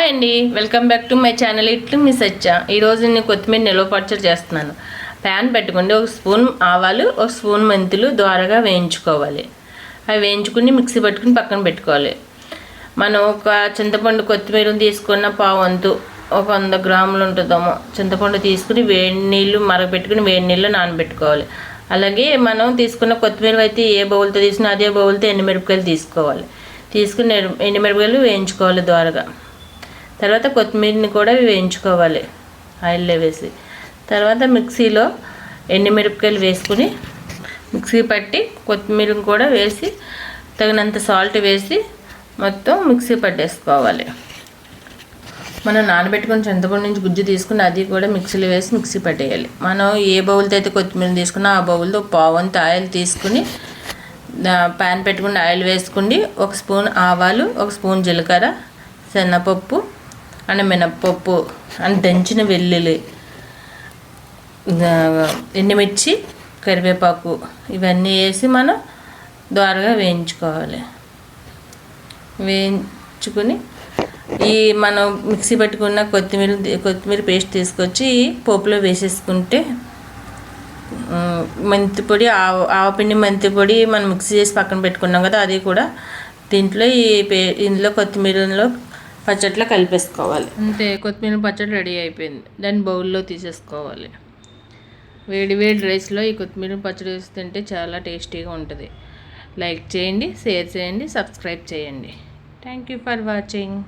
Hi అండి. Welcome back to my channel. ఇట్లు మిస్ వచ్చా ఈరోజు నేను కొత్తిమీర నిల్వ పచ్చడి చేస్తున్నాను. ప్యాన్ పెట్టుకుంటే ఒక స్పూన్ ఆవాలు ఒక స్పూన్ మెంతులు ద్వారగా వేయించుకోవాలి. అవి వేయించుకుని మిక్సీ పట్టుకుని పక్కన పెట్టుకోవాలి. మనం ఒక చింతపండు కొత్తిమీర తీసుకున్న పావంతు ఒక వంద గ్రాములు ఉంటుందేమో చింతపండు తీసుకుని వేడి నీళ్ళు మరగపెట్టుకుని వేడి నీళ్ళు నానబెట్టుకోవాలి. అలాగే మనం తీసుకున్న కొత్తిమీర అయితే ఏ బౌల్తో తీసుకున్నా అదే బౌల్తో ఎండుమిరపకాయలు తీసుకోవాలి. తీసుకుని ఎండుమిరపకాయలు వేయించుకోవాలి ద్వారగా. తర్వాత కొత్తిమీరని కూడా వేయించుకోవాలి. ఆయిల్లో వేసి. తర్వాత మిక్సీలో ఎండుమిరపకాయలు వేసుకుని మిక్సీ పట్టి కొత్తిమీరని కూడా వేసి తగినంత సాల్ట్ వేసి మొత్తం మిక్సీ పట్టేసుకోవాలి. మనం నానబెట్టుకుని చింతపండు నుంచి గుజ్జు తీసుకుని అది కూడా మిక్సీలో వేసి మిక్సీ పట్టేయాలి. మనం ఏ బౌల్తో అయితే కొత్తిమీర తీసుకున్నా ఆ బౌల్తో పావంత ఆయిల్ తీసుకుని ప్యాన్ పెట్టుకుని ఆయిల్ వేసుకుని ఒక స్పూన్ ఆవాలు ఒక స్పూన్ జీలకర్ర శనగపప్పు అండ్ మినప్పప్పు అండ్ దంచిన వెల్లుల్లి ఎండుమిర్చి కరివేపాకు ఇవన్నీ వేసి మనం ద్వారగా వేయించుకోవాలి. వేయించుకుని ఈ మనం మిక్సీ పెట్టుకున్న కొత్తిమీర కొత్తిమీర పేస్ట్ తీసుకొచ్చి పోపులో వేసేసుకుంటే మెంతిపొడి ఆవ ఆవపిండి మెంతిపొడి మనం మిక్సీ చేసి పక్కన పెట్టుకున్నాం కదా అది కూడా దీంట్లో ఈ పే ఇందులో కొత్తిమీరలో పచ్చట్లో కలిపేసుకోవాలి. అంతే కొత్తిమీర పచ్చడి రెడీ అయిపోయింది. దాన్ని బౌల్లో తీసేసుకోవాలి. వేడి వేడి రైస్లో ఈ కొత్తిమీర పచ్చడి వేసి తింటే చాలా టేస్టీగా ఉంటుంది. లైక్ చేయండి షేర్ చేయండి సబ్స్క్రైబ్ చేయండి. Thank you for watching